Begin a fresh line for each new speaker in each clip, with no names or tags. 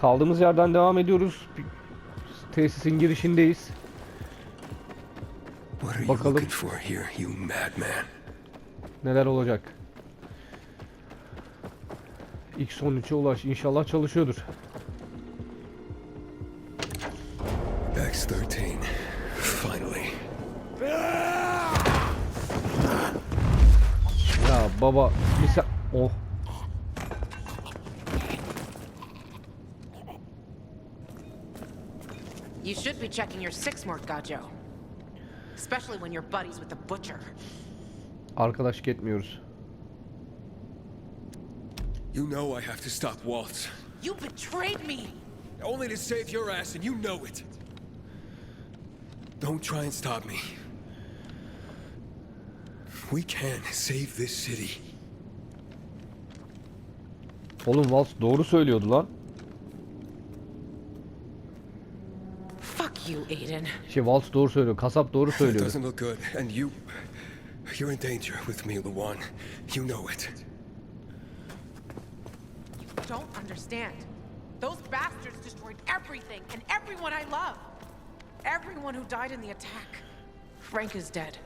Kaldığımız yerden devam ediyoruz. Tesisin girişindeyiz. Bakalım. Neler olacak? X13'e ulaş. İnşallah çalışıyordur.
X-13. Finally.
Ya baba bir sen... Oh.
You should be checking your six more, Gajo. Especially when you're buddies with the butcher.
Arkadaşlık etmiyoruz.
You know I have to stop Waltz.
You betrayed me!
Only to save your ass, and you know it. Don't try and stop me. We can save this city.
Oğlum Vals doğru söylüyordu lan.
Fuck you, Aiden.
Şey Vals doğru söylüyor. Kasap doğru
It
söylüyordu.
doesn't look good, and you... You're in danger with me, Luan. You know it.
You don't understand. Those bastards destroyed everything and everyone I love. Everyone who died in the attack. Frank is dead.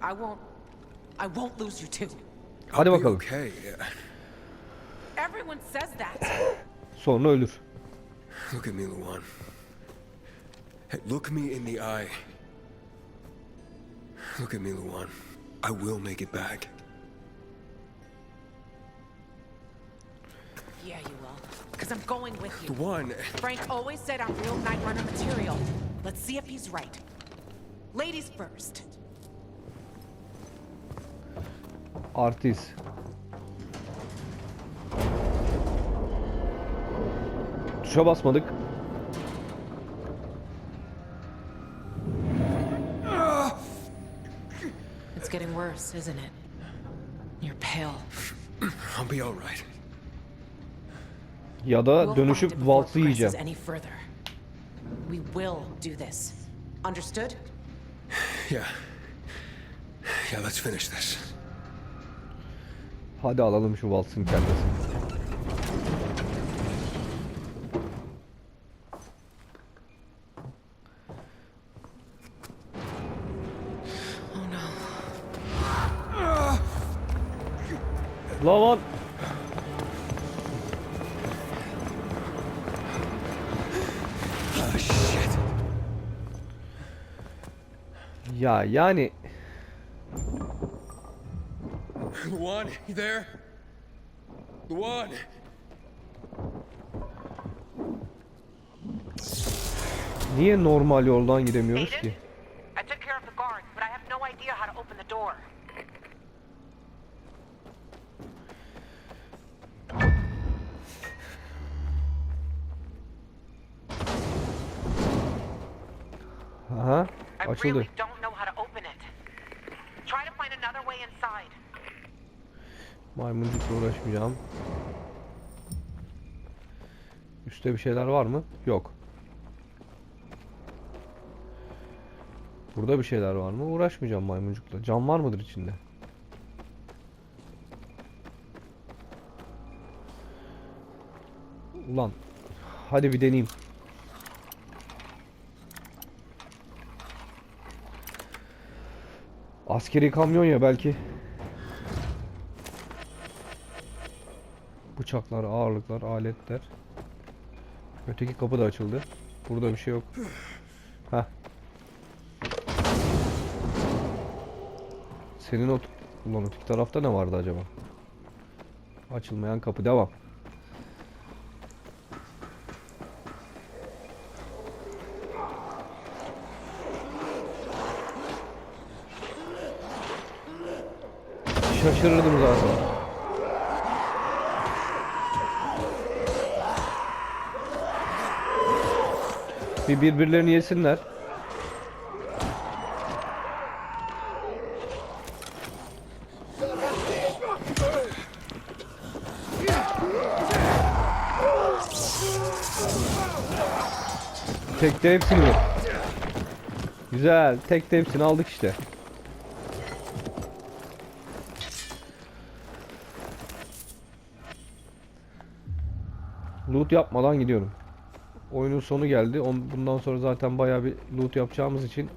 I won't. I won't lose you too.
Hadi bakalım.
Okay.
Everyone says that.
Sonra ölür.
Look at me, Luan. Hey, look me in the eye. Look at me, Luan. I will make it back.
Yeah, you will. Because I'm going with you.
Luan,
Frank always said I'm real Night Runner material. Let's see if he's right. Ladies first.
Artist. Tuşa basmadık.
It's getting worse, isn't it? You're pale.
I'll be all right.
Ya da dönüşüp Vals'ı yiyeceğim.
progresses any further. We will do this. Understood?
Yeah. Yeah, let's finish this.
Hadi alalım şu Vals'ın kendisini.
Oh,
shit.
Ya yani
Luan, you there? Luan!
niye normal yoldan gidemiyoruz ki?
I took care of the guards, but I have no idea how to open the door.
Aha
I
açıldı.
really don't know how to open it. Try to find another way inside.
Maymuncukla uğraşmayacağım. Üste bir şeyler var mı? Yok. Burada bir şeyler var mı? Uğraşmayacağım maymuncukla. Cam var mıdır içinde? Ulan. Hadi bir deneyeyim. Askeri kamyon ya belki. Bıçaklar, ağırlıklar, aletler. Öteki kapı da açıldı. Burada bir şey yok. Heh. Senin o... Ulan öteki tarafta ne vardı acaba? Açılmayan kapı. Devam. Şaşırırdım zaten. Bir birbirlerini yesinler. Tekte hepsini? Güzel. Tekte hepsini aldık işte. Loot yapmadan gidiyorum. Oyunun sonu geldi. On- Bundan sonra zaten bayağı bir loot yapacağımız için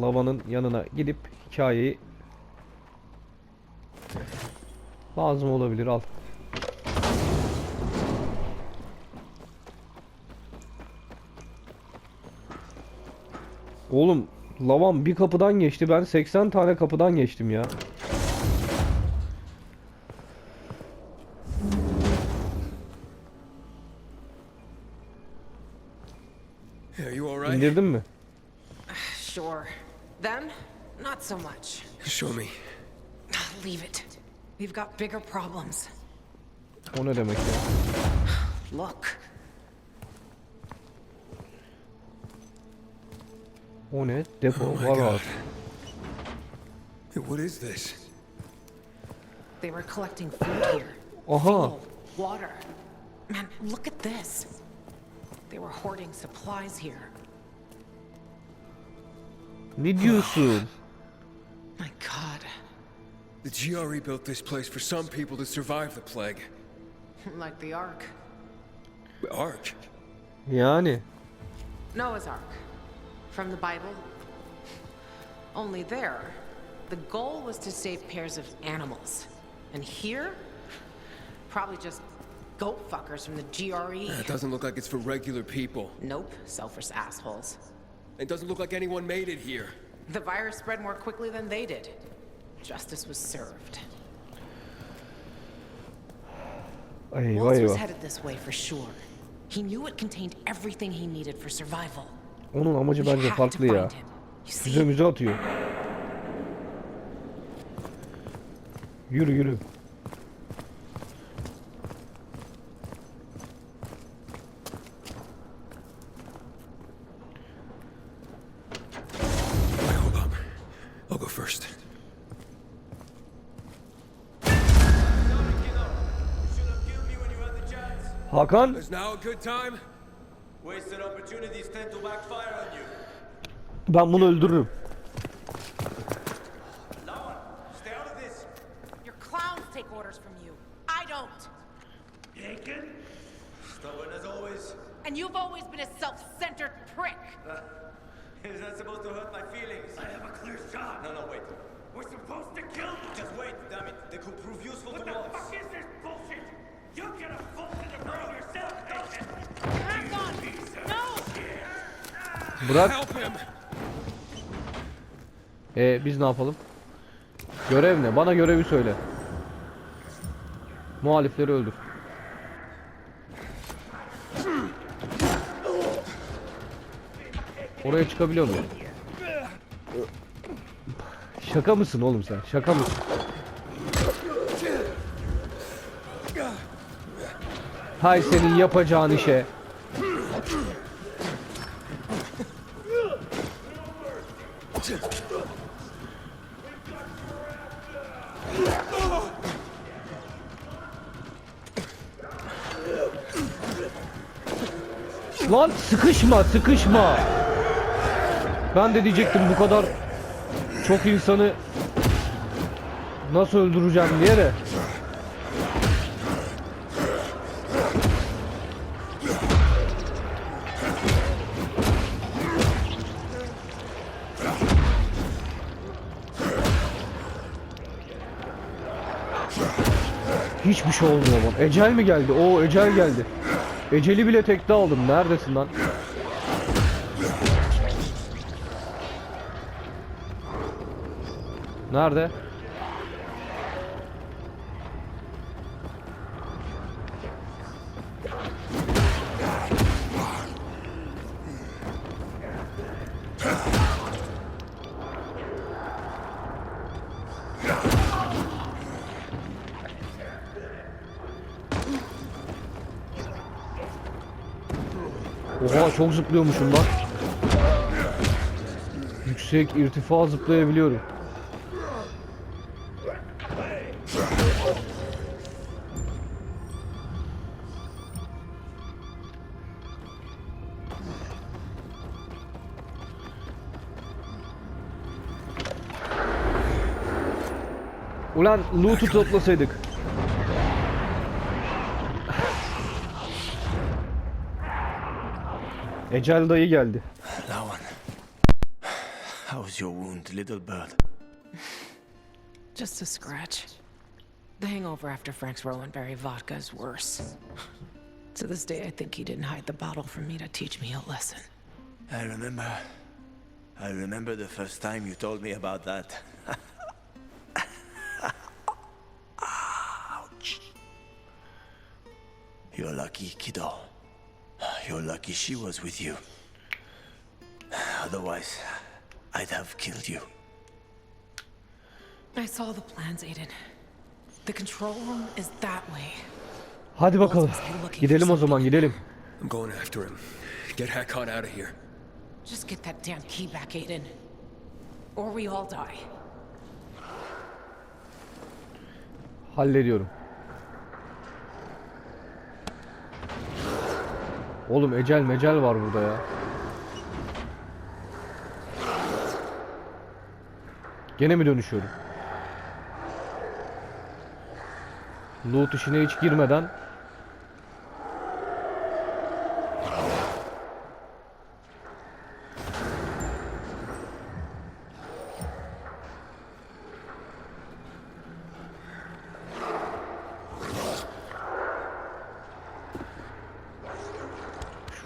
lavanın yanına gidip hikayeyi lazım olabilir al. Oğlum lavan bir kapıdan geçti. Ben 80 tane kapıdan geçtim ya.
Are you alright?
İndirdin mi?
Sure. Them? Not so much.
Show me.
Leave it. We've got bigger problems.
O ne demek ya?
Look.
O ne? Depo
Oh my
var
God.
abi.
What is this?
They were collecting food here.
Aha.
Fuel, water. Man, look at this. They were hoarding supplies here.
Ne diyorsun?
My god.
The GRE built this place for some people to survive the plague.
Like the Ark.
The Ark?
Yani.
Noah's Ark. From the Bible. Only there, the goal was to save pairs of animals. And here, probably just goat fuckers from the GRE.
It doesn't look like it's for regular people.
Nope, selfish assholes.
It doesn't look like anyone made it here.
The virus spread more quickly than they did. Justice was served.
Eyvah
Waltz was
eyvah.
headed this way for sure. He knew it contained everything he needed for survival.
Onun amacı
We
bence
have
farklı
to
ya.
find him. You see?
Füze müze atıyor. Yürü yürü.
Taken? Stubborn as always.
And you've always been a self-centered prick.
Is that supposed to hurt my feelings? I have a clear shot. No, no, wait. We're supposed to kill them. Just wait, damn it. They could prove useful to us. What the fuck is this bullshit?
Bırak.
Help him!
E biz ne yapalım? Görev ne? Bana görevi söyle. Muhalifleri öldür. Oraya çıkabiliyor muyum? Şaka mısın oğlum sen? Şaka mısın? Hay senin yapacağın işe. Lan sıkışma sıkışma. Ben de diyecektim bu kadar çok insanı nasıl öldüreceğim diye de. Hiçbir şey olmuyor bana. Ecel mi geldi? Oo ecel geldi. Eceli bile tekte aldım. Neredesin lan? Nerede? Çok zıplıyormuşum lan. Yüksek irtifa zıplayabiliyorum. Ulan loot'u toplasaydık. Ecel dayı geldi.
Lawan. How was your wound, little bird?
Just a scratch. The hangover after Frank's Rowanberry vodka is worse. To this day, I think he didn't hide the bottle from me to teach me a lesson.
I remember. I remember the first time you told me about that. Ouch. You're lucky, kiddo. You're lucky she was with you. Otherwise, I'd have killed you.
I saw the plans, Aiden. The control room is that way.
Hadi bakalım. Gidelim o zaman gidelim.
I'm going after him. Get Hakon out of here.
Just get that damn key back, Aiden. Or we all die.
Hallediyorum. Oğlum ecel mecel var burada ya. Gene mi dönüşüyorum? Loot işine hiç girmeden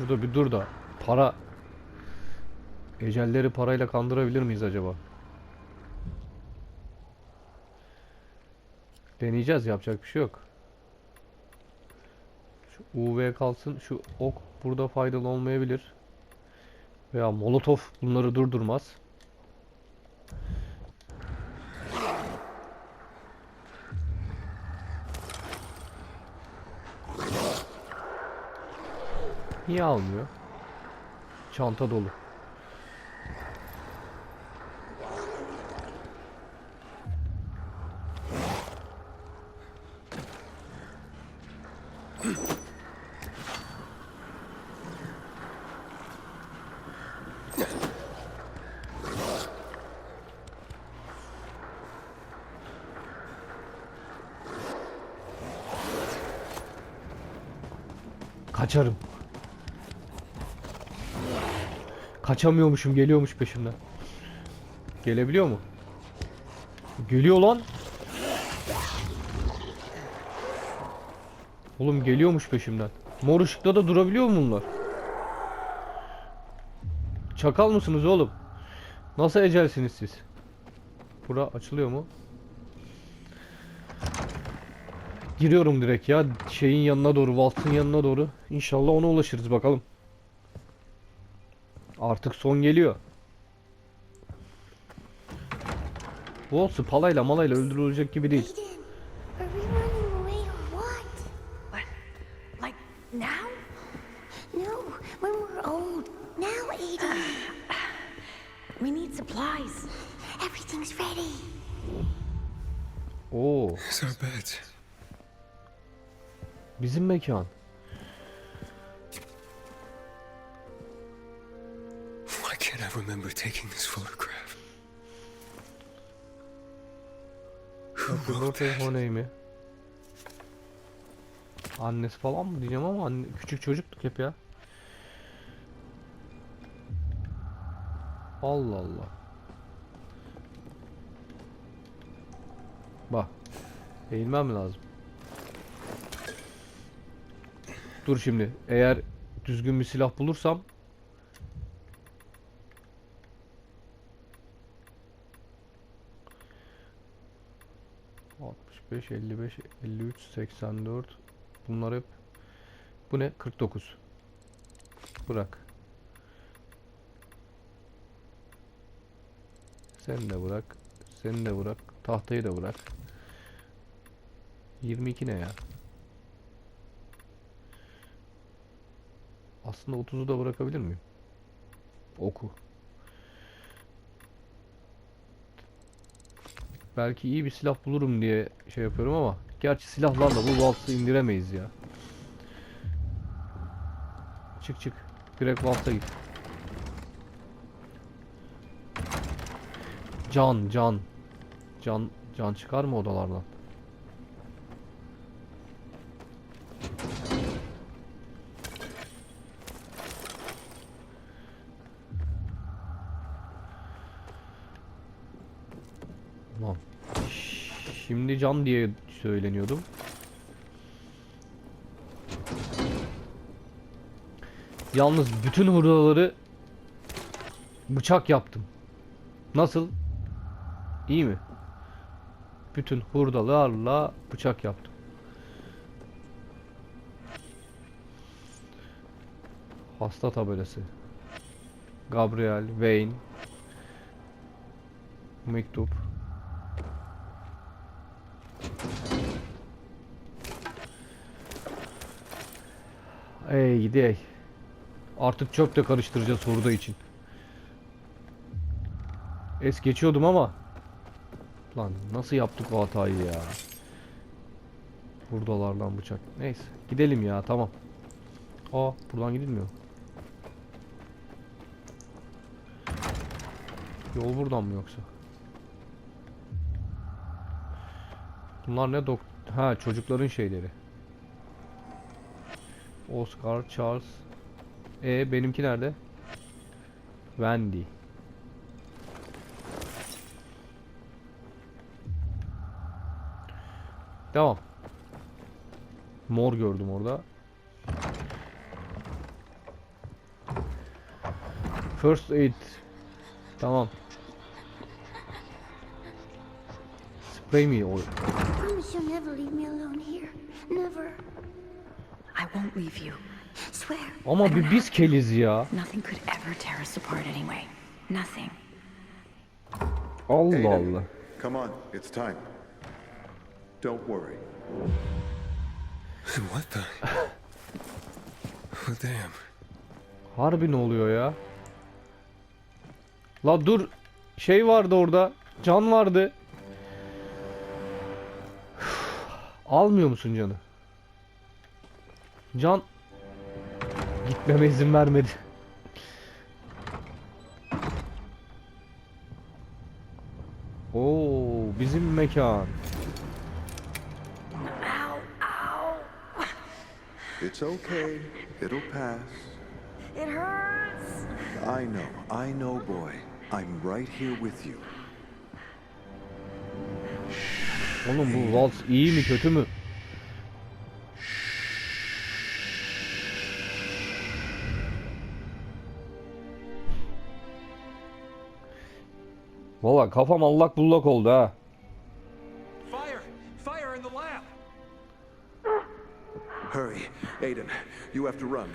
Şurada bir dur da para Ecelleri parayla kandırabilir miyiz acaba? Deneyeceğiz yapacak bir şey yok. Şu UV kalsın. Şu ok burada faydalı olmayabilir. Veya molotof bunları durdurmaz. Niye almıyor? Çanta dolu. Kaçarım. Kaçamıyormuşum, geliyormuş peşimden. Gelebiliyor mu? Geliyor lan. Oğlum geliyormuş peşimden. Mor ışıkta da durabiliyor mu bunlar? Çakal mısınız oğlum? Nasıl ecelsiniz siz? Bura açılıyor mu? Giriyorum direkt ya şeyin yanına doğru, Waltz'ın yanına doğru. İnşallah ona ulaşırız bakalım. Artık son geliyor. Waltz'ı palayla malayla öldürülecek gibi değil.
Aiden, are we
I remember taking this photograph? Who wrote
Rote
that?
Honey mi? Annesi falan mı diyeceğim ama anne, küçük çocuktuk hep ya. Allah Allah. Bak. Eğilmem lazım. Dur şimdi. Eğer düzgün bir silah bulursam Altmış beş, elli beş, elli üç, seksen dört. Bunlar hep bu ne? 49. Bırak. Sen de bırak. Seni de bırak. Tahtayı da bırak. 22 ne ya? Aslında 30'u da bırakabilir miyim? Oku. Belki iyi bir silah bulurum diye şey yapıyorum ama gerçi silahlarla bu Waltz'ı indiremeyiz ya. Çık çık. Direkt Waltz'a git. Can, can. Can, can çıkar mı odalardan? Şimdi can diye söyleniyordum. Yalnız bütün hurdaları bıçak yaptım. Nasıl? İyi mi? Bütün hurdalarla bıçak yaptım. Hasta tabelası. Gabriel, Wayne. Mektup. Ey gidi Artık çöp de karıştıracağız hurda için. Es geçiyordum ama. Lan nasıl yaptık o hatayı ya. Hurdalardan bıçak. Neyse gidelim ya tamam. Aa buradan gidilmiyor. Yol buradan mı yoksa? Bunlar ne dok... Ha çocukların şeyleri. Oscar, Charles. E benimki nerede? Wendy. Devam. Mor gördüm orada. First aid. Tamam. Spray mi
me alone. Never.
I won't leave you.
Swear.
Ama bir biz keliz ya.
Nothing could ever tear us apart anyway. Nothing.
Allah
Aiden,
Allah.
Come on, it's time. Don't worry.
What the? Oh, damn.
Harbi ne oluyor ya? La dur. Şey vardı orada. Can vardı. Almıyor musun canı? Can gitmeme izin vermedi. Oo, bizim mekan.
It's okay. It'll pass.
It hurts.
I know, I know, boy. I'm right here with you.
Oğlum bu vals iyi mi kötü mü? Valla kafam allak bullak oldu ha.
Fire! Fire in the lab!
Hurry, Aiden. You have to run.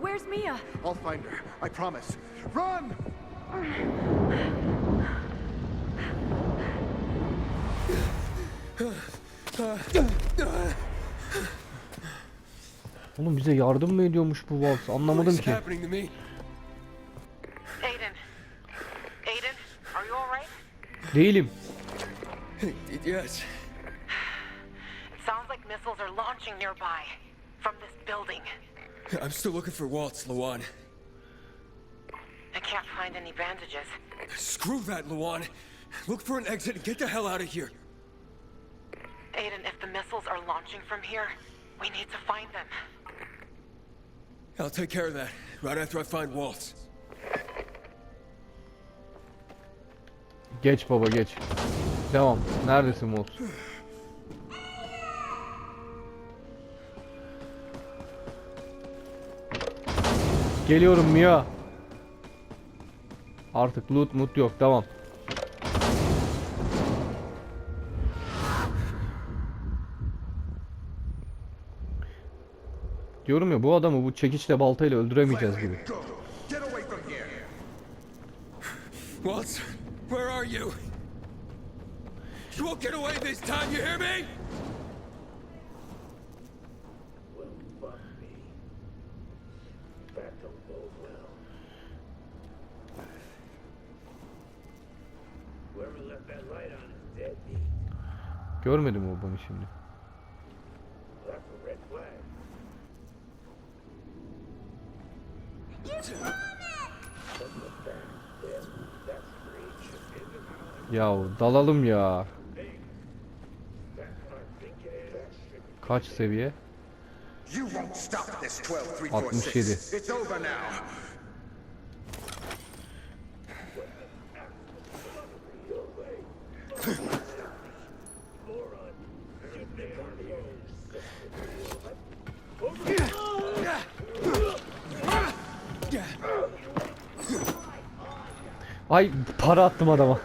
Where's Mia?
I'll find her. I promise. Run!
Oğlum bize yardım mı ediyormuş bu vals? Anlamadım ki. Değilim.
Yes.
It sounds like missiles are launching nearby. From this building.
I'm still looking for Waltz, Luan.
I can't find any bandages.
Screw that, Luan. Look for an exit and get the hell out of here.
Aiden, if the missiles are launching from here, we need to find them.
I'll take care of that right after I find Waltz.
Geç baba geç. Devam. Neredesin Vals? Geliyorum Mia. Artık loot mut yok. Devam. Diyorum ya bu adamı bu çekiçle baltayla öldüremeyeceğiz gibi.
Go!
You? You won't get away this time, you hear me?
Görmedim o bunu şimdi. Yahu dalalım ya. Kaç seviye? 67. Ay para attım adama.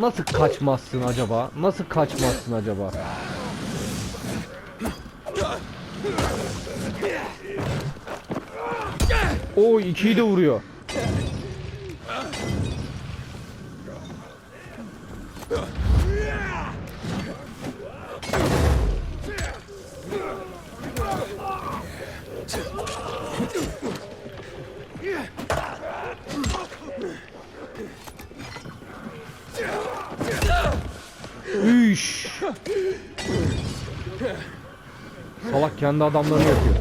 Nasıl kaçmazsın acaba? Nasıl kaçmazsın acaba? O ikiyi de vuruyor. Üş. Salak kendi adamlarını yapıyor.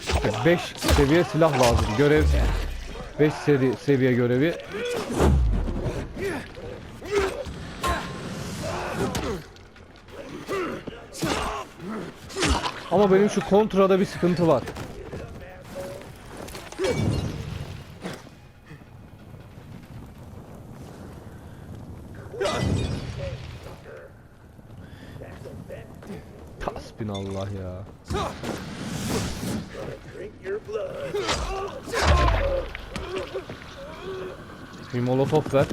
İşte 5 seviye silah lazım. Görev 5 seri seviye görevi. Ama benim şu kontrada bir sıkıntı var. Hasbinallah ya. Bir molotof ver.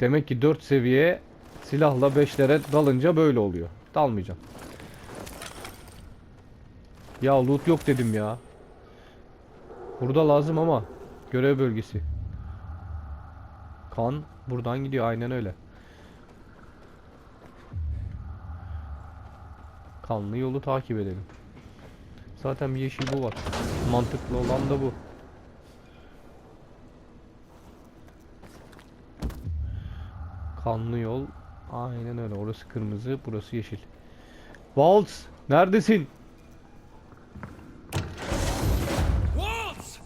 Demek ki 4 seviye silahla 5'lere dalınca böyle oluyor. Dalmayacağım. Ya loot yok dedim ya. Burada lazım ama görev bölgesi. Kan buradan gidiyor aynen öyle. Kanlı yolu takip edelim. Zaten bir yeşil bu var. Mantıklı olan da bu. Kanlı yol. Aynen öyle. Orası kırmızı, burası yeşil. Waltz, neredesin?
Waltz!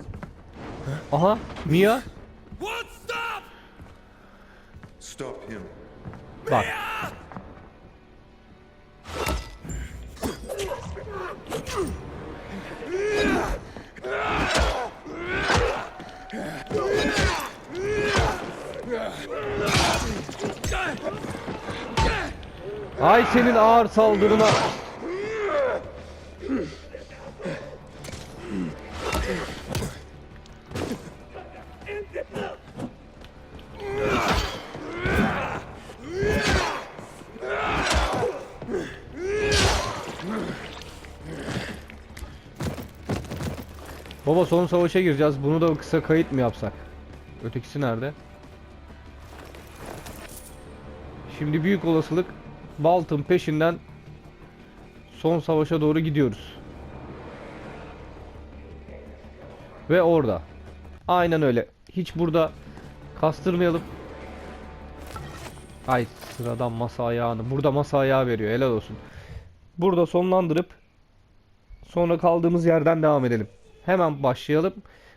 Aha, Mia.
Waltz, stop!
Stop him.
Bak. Ay senin ağır saldırına. Baba son savaşa gireceğiz. Bunu da kısa kayıt mı yapsak? Ötekisi nerede? Şimdi büyük olasılık Balt'ın peşinden son savaşa doğru gidiyoruz. Ve orada. Aynen öyle. Hiç burada kastırmayalım. Ay sıradan masa ayağını. Burada masa ayağı veriyor. Helal olsun. Burada sonlandırıp sonra kaldığımız yerden devam edelim. Hemen başlayalım.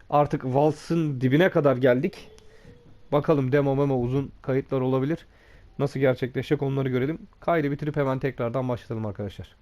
Artık Vals'ın dibine kadar geldik. Bakalım demo memo uzun kayıtlar olabilir. Nasıl gerçekleşecek onları görelim. Kaydı bitirip hemen tekrardan başlayalım arkadaşlar.